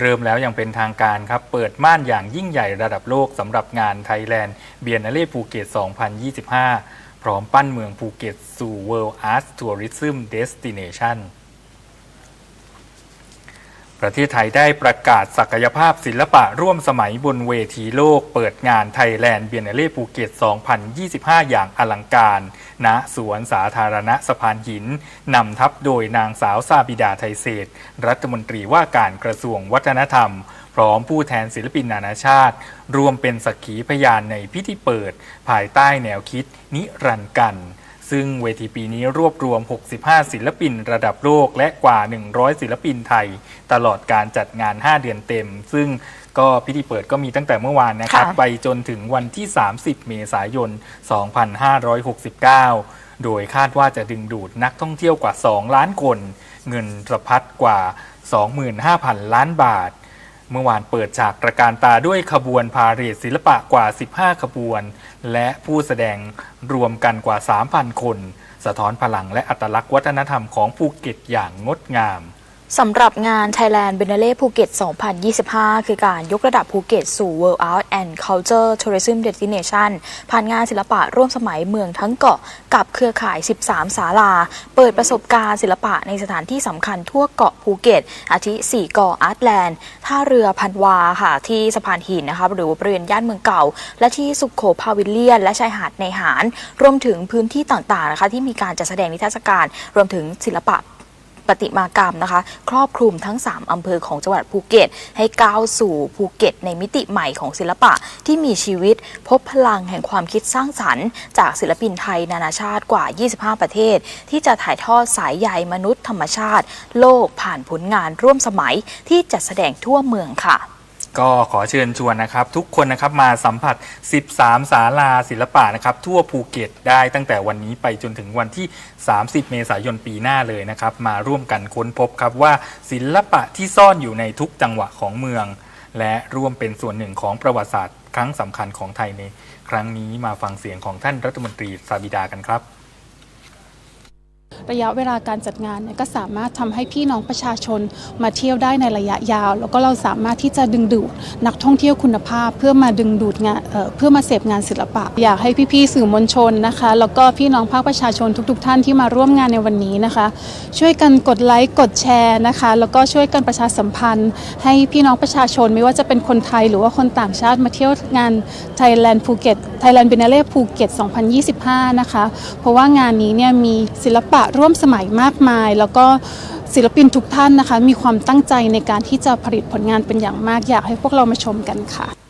เริ่มแล้วอย่างเป็นทางการครับ เปิดม่านอย่างยิ่งใหญ่ระดับโลกสำหรับงาน Thailand Biennale ภูเก็ต 2025 พร้อมปั้นเมืองภูเก็ตสู่ World Art Tourism Destination ประเทศไทยได้ประกาศศักยภาพศิลปะร่วมสมัยบนเวทีโลก เปิดงาน Thailand Biennale ภูเก็ต 2025 อย่างอลังการณสวนสาธารณะสะพานหิน นำทัพโดยนางสาวซาบิดาไทยเศษ รัฐมนตรีว่าการกระทรวงวัฒนธรรม พร้อมผู้แทนศิลปินนานาชาติ รวมเป็นสักขีพยานในพิธีเปิด ภายใต้แนวคิดนิรันดร์กัน ซึ่งเวทีปีนี้รวบรวม 65 ศิลปินระดับโลกและกว่า 100 ศิลปินไทย ตลอดการจัดงาน 5 เดือนเต็ม ซึ่งก็พิธีเปิดก็มีตั้งแต่เมื่อวานนะครับค่ะไปจนถึงวันที่ 30 เมษายน 2569 โดยคาดว่าจะดึงดูดนักท่องเที่ยวกว่า 2 ล้านคน เงินสะพัดกว่า 25,000 ล้านบาท เมื่อวานเปิดฉากตระการตาด้วยขบวนพาเหรดศิลปะกว่า 15 ขบวน และผู้แสดงรวมกันกว่า 3,000 คน สะท้อนพลังและอัตลักษณ์วัฒนธรรมของภูเก็ตอย่างงดงาม สำหรับงาน Thailand Biennale ภูเก็ต 2025 คือการยกระดับภูเก็ตสู่ World Art and Culture Tourism Destination ผ่านงานศิลปะร่วมสมัยเมืองทั้งเกาะกับเครือข่าย 13 ศาลา เปิดประสบการณ์ศิลปะในสถานที่สำคัญทั่วเกาะภูเก็ต อาทิ 4 เกาะอาร์ตแลนด์ ท่าเรือพันวาค่ะ ที่สะพานหินนะคะหรือบริเวณย่านเมืองเก่า และที่สุขโขพาวิลเลียน และชายหาดในหาร รวมถึงพื้นที่ต่างๆนะคะที่มีการจัดแสดงนิทรรศการ รวมถึงศิลปะ ปฏิมากรรมนะคะ ครอบคลุมทั้ง 3อำเภอของจังหวัดภูเก็ต ให้ก้าวสู่ภูเก็ต ในมิติใหม่ของศิลปะที่มีชีวิตพบพลังแห่งความคิดสร้างสรรค์ จากศิลปินไทยนานาชาติกว่า 25 ประเทศ ที่จะถ่ายทอดสายใยมนุษย์ธรรมชาติ โลกผ่านผลงานร่วมสมัยที่จัดแสดงทั่วเมืองค่ะ ก็ขอเชิญชวนนะครับ ทุกคนนะครับมาสัมผัส 13 ศาลาศิลปะนะครับ ทั่วภูเก็ตได้ตั้งแต่วันนี้ไปจนถึงวันที่ 30 เมษายนปีหน้าเลยนะครับ มาร่วมกันค้นพบครับว่าศิลปะที่ซ่อนอยู่ในทุกจังหวะของเมือง และร่วมเป็นส่วนหนึ่งของประวัติศาสตร์ครั้งสำคัญของไทยในครั้งนี้มาฟังเสียงของท่านรัฐมนตรีซาบิดากันครับ ระยะเวลาการจัดงานเนี่ยก็สามารถทำให้พี่น้องประชาชนมาเที่ยวได้ในระยะยาว แล้วก็เราสามารถที่จะดึงดูดนักท่องเที่ยวคุณภาพ เพื่อมาดึงดูดงานเเพื่อมาเสพงานศิลปะ อยากให้พี่ๆสื่อมวลชนนะคะ แล้วก็พี่น้องภาคประชาชนทุก ๆ ท่านที่มาร่วมงานในวันนี้นะคะ ช่วยกันกดไลค์กดแชร์นะคะ แล้วก็ช่วยกันประชาสัมพันธ์ ให้พี่น้องประชาชนไม่ว่าจะเป็นคนไทยหรือว่าคนต่างชาติมาเที่ยวงาน Thailand ภูเก็ต Thailand Biennale ภูเก็ต2025 นะคะ เพราะว่างานนี้เนี่ยมีศิลปะร่วมสมัยมากมาย แล้วก็ศิลปินทุกท่านนะคะ มีความตั้งใจในการที่จะผลิตผลงานเป็นอย่างมากอยากให้พวกเรามาชมกันค่ะ